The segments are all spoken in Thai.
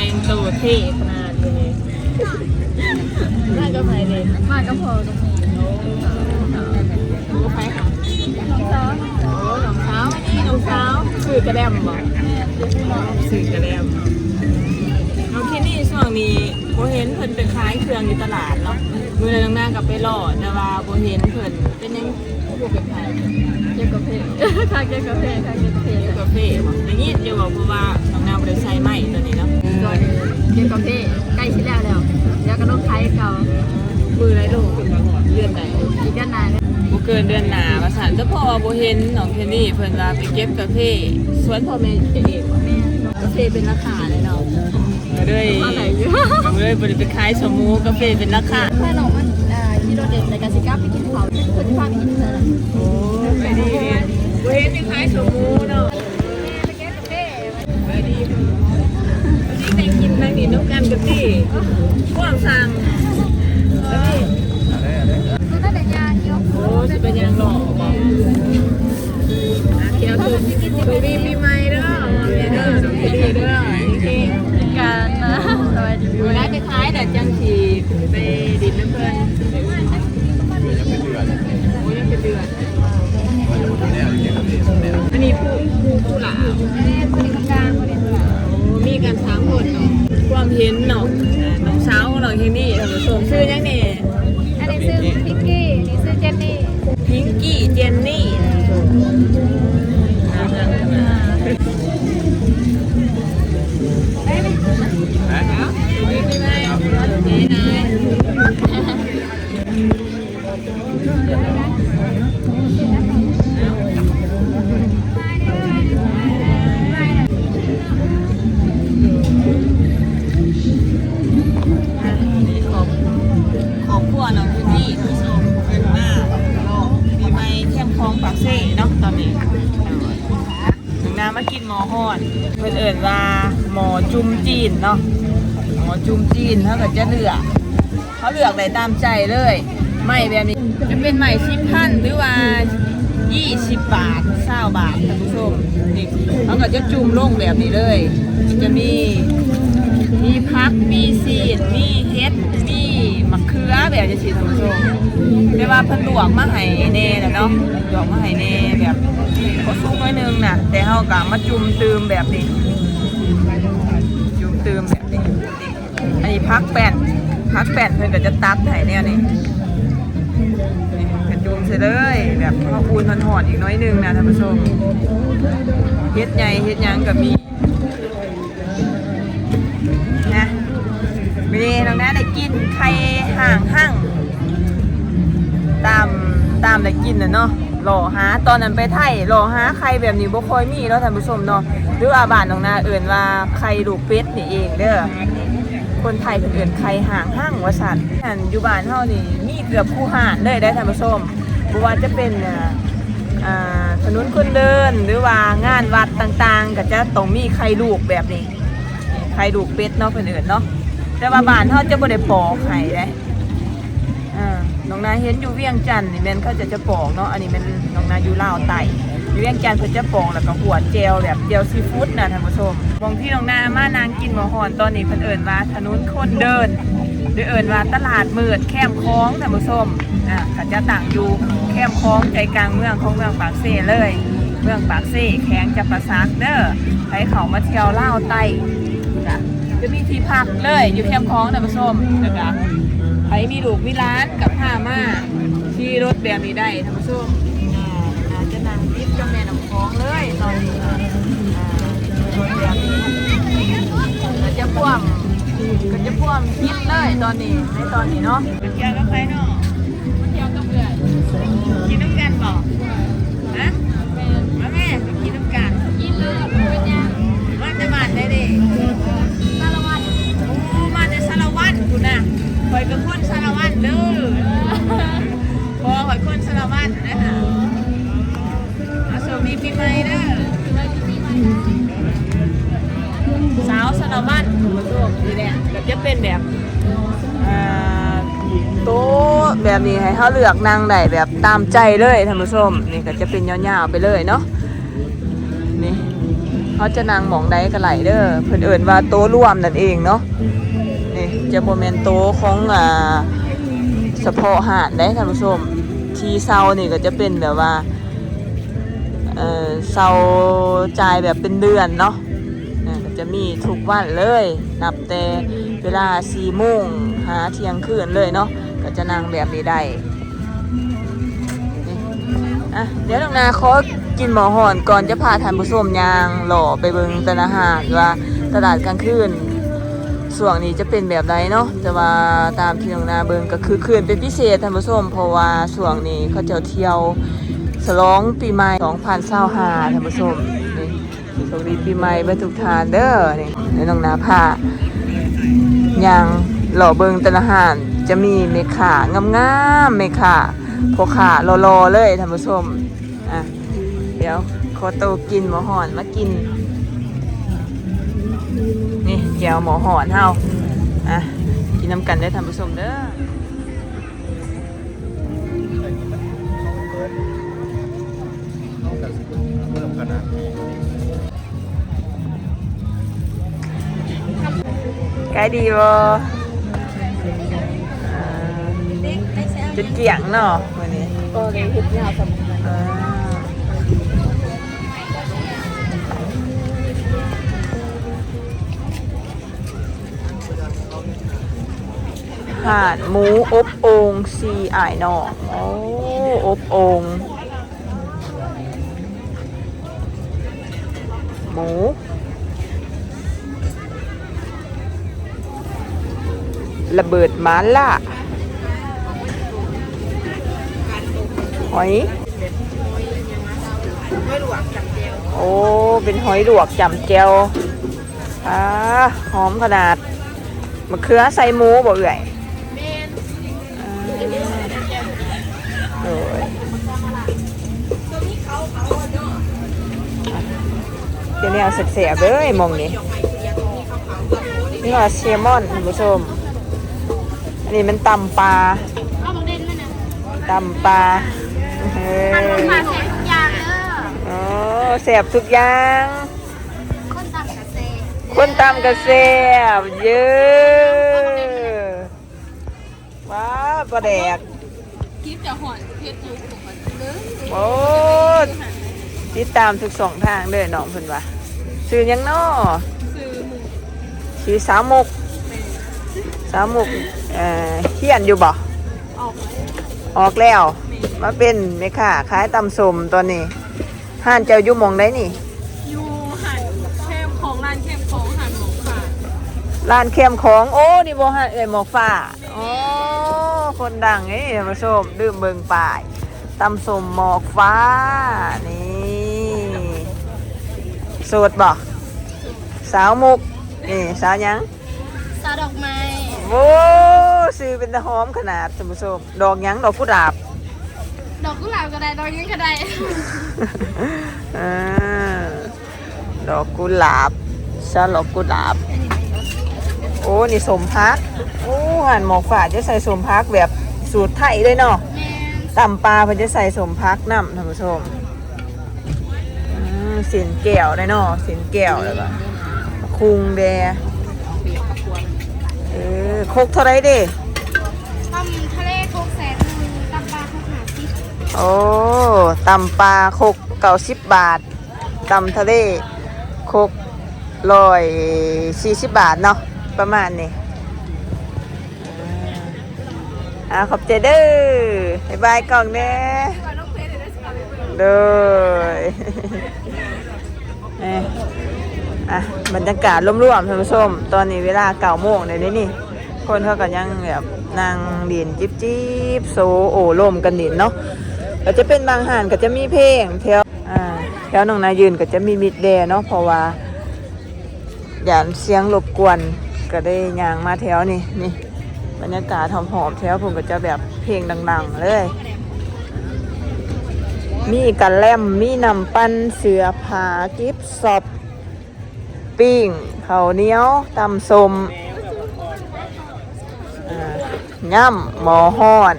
เป็นแต่งตัวเท่ขนาดนี้น่าก็ไปเลยมากก็พอตรงนี้โอ้ไปค่ะน้องสาวโอ้น้องสาวนนี้น้องสาวสื่อกระแดมบ่สื่อกระแดมน้องเคนนี่ช่วงนี้โบเห็นเพิ่นไปขายเครื่องอยู่ตลาดเนาะมือนั้นนางกับไปหล่อแต่ว่าโบเห็นเพิ่นเป็นยังผู้ไปขายเกี่ยวกับเพศทางเกี่ยวกับเพศทางเกี่ยวกับเพศกาแฟบ่ได้ยินอยู่บอกเพราะว่าน้องนางได้ใช้ไม้ เกี่ยวกับเพศใกล้ชิดแล้วแล้วแล้วก็ต้องใช้เก่ามือไรลูกขึ้นมาก่อนเดือนไหนอีกด้านหน้าเนี่ยบ่เกินเดือนหน้าว่าซั่นแต่พอบ่เห็นน้องเคนนี่เพิ่นว่าไปเก็บกาแฟสวนพ่อแม่เองแม่กาแฟเป็นราคาเลยเนาะก็เลยอะไรอยู่ก็เลยบ่ได้ไปขายสมูกาแฟเป็นราคาถ้าน้องมันอ่าที่โดดเด่นในการสิก้าไปกินเขาคนที่พาไปกินเท่านั้นโอ้ไปดีบ่เห็นไปขายสมู นนั่งนี่นกกันกับที่ความสั่งแล้วนี่ก็นั่นแหละยาเกี่ยวโอ้สิเป็นยังหล่อบ่อะเขียวคือไปมีปีใหม่เด้อเด้อน้องเคนนี่เด้อจริงๆการนะสวัสดีเวลาไปขายแต่จังสีไป จุ่มจีนเนาะหมอจุ่มจีนเขาก็จะเลือกเขาเลือกได้ตามใจเลยไม่แบบนี้จะเป็นใหม่ชิมพันหรือว่า20บาท20บาทท่านผู้ชมนี่เขาก็จะจุ่มลงแบบนี้เลย จะมีมีพักมีซีดมีเฮ็ดมีมะเขือแบบจะสีท่านผู้ชมแต่ว่าเพิ่นลวกมาให้แน่แหละเนาะลวกมาให้แน่แบบเขาซุกไว้นึงน่ะแต่เฮาก็มาจุ่มเติมแบบนี้ เติมแบบนี้อันนี้พักแป้นพักแป้นเพิ่อนก็จะตัดให้แนวนี้นี่กระจุมใส่เลยแบบเฮาอุ่นหอนๆอีกน้อยนึงนะท่านผู้ชมเฮ็ดใหญ่เฮ็ดยังก็มีนะเมย์น้องน้าได้กินไข่ห่างห่างตามตามได้กินนะเนาะ รอหาตอนนั้นไปไทยรอหาไข่แบบนี้บ่ค่อยมีเนาะท่านผู้ชมเนาะหรือว่าบานน้องนาเอื่นว่าไข่ลูกเป็ดนี่เองเด้อคนไทยเพิ่นเอื่นไข่ห่างห่างว่าซั่นอันอยู่บ้านเฮานี่มีเกือบคู่หานเลยได้ท่านผู้ชมบ่ว่าจะเป็นอ่าอ่าถนนคนเดินหรือว่างานวัดต่างๆ ก็จะต้องมีไข่ลูกแบบนี้ไข่ดูกเป็ดเนาะเพื่นเอื่นเนาะแต่ว่าบ้านเขาจะบ่ได้ปอกไข่ได้ องนาเห็นอยู่เวียงจันทน์นี่แม่นเขาจะจะปอกเนาะอันนี้แมันน้องนาอยู่ลาวไต่อยู่เวียงจันทน์เพิ่นจะปอกแล้วก็หัวเจลแบบเจลซีฟู้ดนะท่านผู้ชมมองที่น้องนามานางกินหมอหอนตอนนี้เพิ่นเอิ่นว่าถนนคนเดินหรือเอิ่นว่าตลาดมืดแคมคลองท่านผู้ชมอ่าก็จะตั้งอยู่แคมคลองใจกลางเมืองของเมืองปากเซเลย เมืองปากเซแข็งจะประซักเด้อให้เขามาเที่ยวลาวไต่จะจะมีที่พักเลยอยู่แคมคลองนผู้ชมนะคะ ใครมีลูกมีร้านกับผ้ามาที่รถแบบนี้ได้ท่านผู้ชมอ่าอาจจะนั่งติดกับแม่น้ำคลองเลยตอนนี้อ่ารถแบบนี้ก็จะพ่วงก็จะพ่วงคิดเลยตอนนี้ในตอนนี้เนาะเที่ยวกับใครเนาะเที่ยวกับเพื่อนกินน้ำกันบอกนะมาแม่ไปกินน้ำกันกินเลยเป็นยัง เนี่ยก็จะเป็นแบบอ่าโต๊ะแบบนี้ให้เขาเลือกนั่งได้แบบตามใจเลยท่านผู้ชมนี่ก็จะเป็นยาวๆไปเลยเนาะนี่เขาจะนางหมองใดกันไหลเด้อเพิ่อนเอิ้นว่าโต๊ะร่วมนั่นเองเนาะนี่จะบ่แม่นโต๊ะของอ่าเฉพาะหาดได้ท่านผู้ชม ทีเซานี่ก็จะเป็นแบบว่าเออเซาจ่ายแบบเป็นเดือนเนาะอ่าก็จะมีทุกวันเลย นับแต่ เวลา4โมงหาเที่ยงคืนเลยเนาะก็จะนั่งแบบนี้ได้อะเดี๋ยวน้องนาขอกินหมอหอนก่อนจะพาทานผู้ชมยางหล่อไปเบิงตลาดอาหารว่าตลาดกลางคืนส่วงนี้จะเป็นแบบไรเนาะแต่ว่าตามที่น้องนาเบิงก็คือคืนเป็นพิเศษท่านผู้ชมเพราะว่าส่วงนี้เขาจะเที่ยวฉลองปีใหม่2025ท่านผู้ชมนี่สวัสดีปีใหม่เบรรทุกทานเด้อนี่เดี๋ยวน้องนาพา ยางหล่อเบิงตลาดอาหารจะมีเมขางามๆเมขาพวกขารอๆเลยท่านผู้ชมอะเดี๋ยวขอโตกินหมอหอนมากิน นี่แก้วหมอหอนเฮาอะกินน้ำกันได้ท่านผู้ชมเด้อกลดีบ่ อ่จุดเกี่ยงเนาะมื้อนี้ก็เลยเฮ็ดยาวสำคัญอ่าห่านหมูอบโองซีอ่ายนอกโอ้อบโองหมู ระเบิดมาล่าหอย โอ้ เป็นหอยลวกจำเจียวอ่าหอมขนาดมะเขือใส่หมูบ่เอื่อยอ่าโอ้ยเดี๋ยวนี้เอาเสียบๆเลยมองนี่นี่ว่าเซลมอนคุณผู้ชม อันนี้มันตำปลาเอาบักเด่นมานะตำปลาเฮ้ยมาแข่งทุกอย่างเด้อโอ้เสียบทุกอย่างคนตักกะเซคนตำกระเสียบเยอะว้าปลาแดกคลิปจะหอนเพชรอยู่ของมันเด้อโอ้ติดตามทุกสองทางเด้อน้องเพิ่นว่าซื้อยังน้อซื้อหมูซื้อสาวมุกสาวมุก เอ่อเฮียนอยู่บ่ออกมาออกแล้ว มาเป็นแม่ค้าขายตำสมตอนนี้ห้านเจ้าอยู่หมองได้นี่อยู่หันเข้มของร้านเข้มของหันหมองฝาดร้านเข้มของโอ้นี่บ่ฮะเอ้ยหมอกฟ้าโอ้คนดังนี่ท่านผู้ชมดื่มเบิงป่ายตำสมหมอกฟ้านี่โสดบ่สาวมุกนี่สาวหยังซาดอกไม้ โอ้ซื้อเป็นตะหอมขนาดท่านผู้ชมดอกหยังดอกกุหลาบ ดอกกุหลาบก็ได้ดอกยังก็ได้อ่าดอกกุหลาบชาลอกกุหลาบ โอ้นี่สมพักโอ้หันหมอกฝาดจะใส่สมพักแบบสูตรไทยเลยเนาะแม่นตำปลาเพิ่นจะใส่สมพักน้ำท่านผู้ชมอืมสินแก้วได้เนาะสินแก้วแล้วก็คุงแดเออโคกเท่าไรเด้ตำทะเลโคกแสนหนึ่งตำปลาโคกหาซิโอ้ตำปลาโคกเก่าสิบบาทตำทะเลโคกร้อยสี่สิบบาทเนาะประมาณนี้อ่าขอบใจเด้อบ๊ายบายกล่องเด้อว่าน้องเพชรได้สิเอาไปเบิ่งเลยเอ้ยอะบรรยากาศร่วมๆท่านผู้ชม ตอนนี้เวลาเก้าโมงเลยนี่นี่ คนเขาก็ยังแบบนั่งดินจิบจิบโซโอลมกันดินเนาะก็จะเป็นบางห่านก็จะมีเพลงแถวอ่าแถวหนองนายืนก็จะมีมิดแดเนาะเพราะว่าอย่าเสียงรบกวนก็ได้ยางมาแถวนี่นี่บรรยากาศหอมๆแถวผมก็จะแบบเพลงดัง ๆ เลย มีกระแลมมีนำปั้นเสือผากิฟสอบปิ้งข้าเนียวตำสม ย่ำหมอห้อน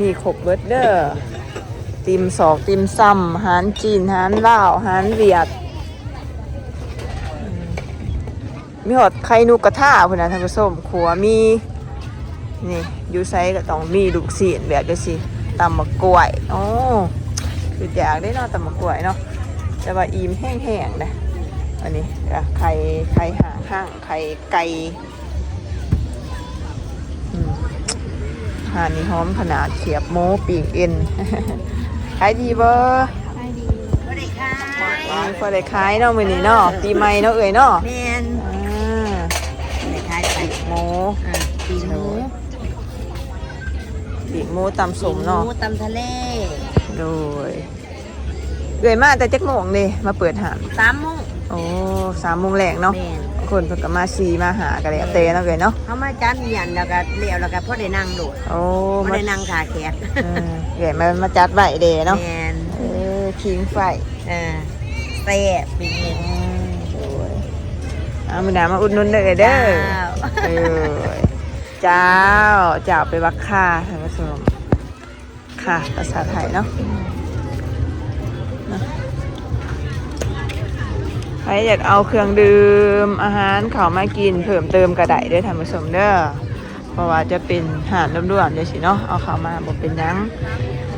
มีขบเบิดเดอร์ ติมสอกติมซ้ำหารจีนหารลาวหารเวียด มีหอดไข่นูกกระทะพุ่นนะท่านผู้ชมขัวมี นี่ยูไซก็ต้องมีลูกเสียนแบบจังซี่ตำมะกล้วยโอ้คืออยากได้เนาะตำมะกล้วยเนาะแต่ว่าอิ่มแห้งๆนะอันนี้ไข่ไข่ห่างห้างไข่ไก่ หานี่หอมขนาดเขียบหมูปีกเอ็นขายดีเบอร์ไปดีบ่ได้ขายพอได้ขายเนาะมื้อนี้เนาะปีใหม่เนาะเอ่ยเนาะแม่นอ่าบ่ได้ขายไปหมูอ่าปีหมูปีกหมูตำสมเนาะหมูตำทะเลโดยเอ่ยมาแต่จักโมงนี่มาเปิดหานสามโมงโอ้สามโมงแรงเนาะแม่น คนเพิ่นก็มาซีมาหากันแล้วเตเนาะเอ่ยเนาะเขามาจัดเรียนแล้วก็เลี้ยวแล้วก็พอได้นั่งโดดโอ้พอมาได้นั่งขาแขกเออเอ่ยมามาจัดไว้เดเนาะแม่นเออคิงไฟเออแซ่บปีนี้อืมโอ้ยเอามื้อหน้ามาอุดหนุนเด้อเด้อเออเจ้าเจ้าไปวักค่าท่านผู้ชมค่ะภาษาไทยเนาะนะ รอยากเอาเครื่องดื่มอาหารเขามากินเพิ่มเติมกระไดด้วยท่านผู้ชมเด้อเพราะว่าจะเป็นหารด่วนๆเดี๋ยวสิเนาะเอาเขามาบอกเป็นยัง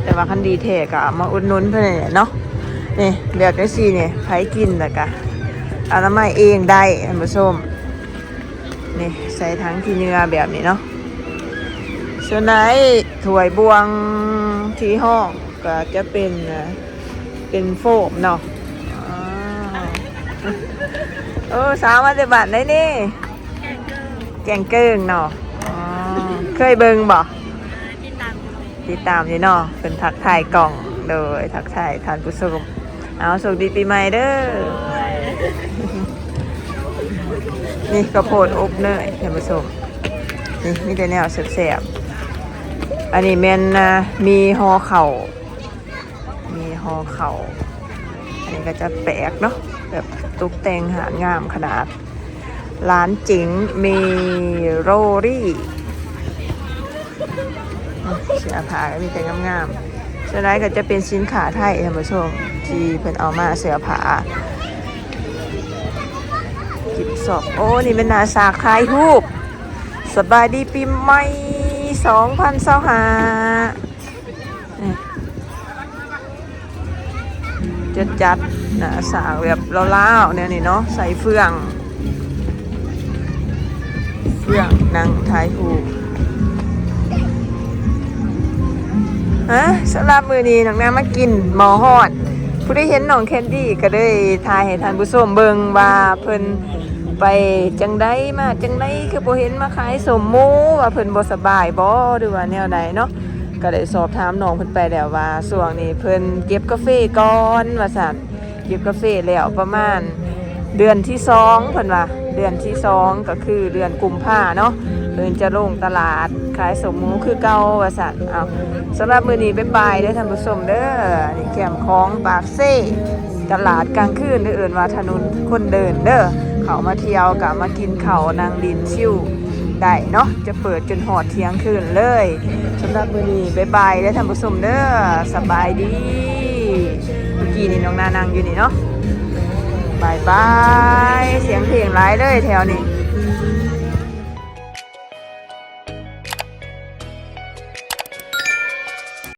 แต่ว่าคันดีเทก็เอามาอุดหนุนเพื่อนนเนาะนี่เลือกได้สิเนี่ยใครกินแล้วก็อนามัยเองได้ท่านผู้ชมนี่ใส่ทั้งที่เนื้อแบบนี้เนาะส่วนไหนถวยบวงที่ห้องก็จะเป็นเป็นโฟมเนาะ โอ้สาวมาแต่บัตรได้นี่แกงเกิ้งเนาะอ๋อเคยเบิงบ่ติดตามอยู่เนาะเป็นทักทายกล่องโดยทักทายทานผู้ชมเอาสุขดีปีใหม่เด้อนี่กระโพดอบเนยท่านผู้ชมนี่มีแต่แนวแสบๆอันนี้แมนนะมีหอเข่ามีหอเข่าอันนี้ก็จะแปลกเนาะ แบบตกแต่งหางามขนาด ร้านจิงมีโรรี่เสื้อผ้าก็มีแต่งามๆส่วนไรก็จะเป็นสินค้าไทยท่านผู้ชมที่เพิ่นเอามาเสื้อผ้ากิบศพโอ้ นี่เป็นนาสาคลายทูบสบายดีปีใหม่สองพันสองหา จะจัดนาสากแบบเล่าๆเนี่ยนี่เนาะใส่เฟือง เฟืองนั่งถ่ายรูฮะสำหรับมือนี้น้องน้ำมากินหมอฮอด ผู้ได้เห็นน้องแคนดี้ก็ได้ทายให้ท่านผู้ชมเบิงว่าเพิ่นไปจังไดมาจังไดคือบ่เห็นมาขายสมมูว่าเพิ่นบ่สบายบ่หรือว่าแนวใดเนาะ ก็ได้สอบถามน้องเพิ่นไปแล้วว่าช่วงนี้เพิ่นเก็บกาแฟก่อนว่าซั่นเก็บกาแฟแล้วประมาณเดือนที่สองเพิ่นว่าเดือนที่สองก็คือเดือนกุมภาเนาะเพิ่นจะลงตลาดขายสมมูคือเก่าว่าซั่นเอาสำหรับมื้อนี้บ๊ายบายเด้อท่านผู้ชมเด้อนี่แคมของปากเซ่ตลาดกลางคืนหรือเอื่นว่าถนนคนเดินเด้อเขามาเที่ยวกะมากินข้าวนางดินชิว ได้เนาะจะเปิดจนหอดเที่ยงคืนเลยสำหรับมื้อนี้บ๊ายบายเด้ท่านผู้ชมเด้อสบายดีเมื่อกี้นี่น้องนานังอยู่นี่เนาะบายบายเสียงเพลงร้ายเลยแถวนี้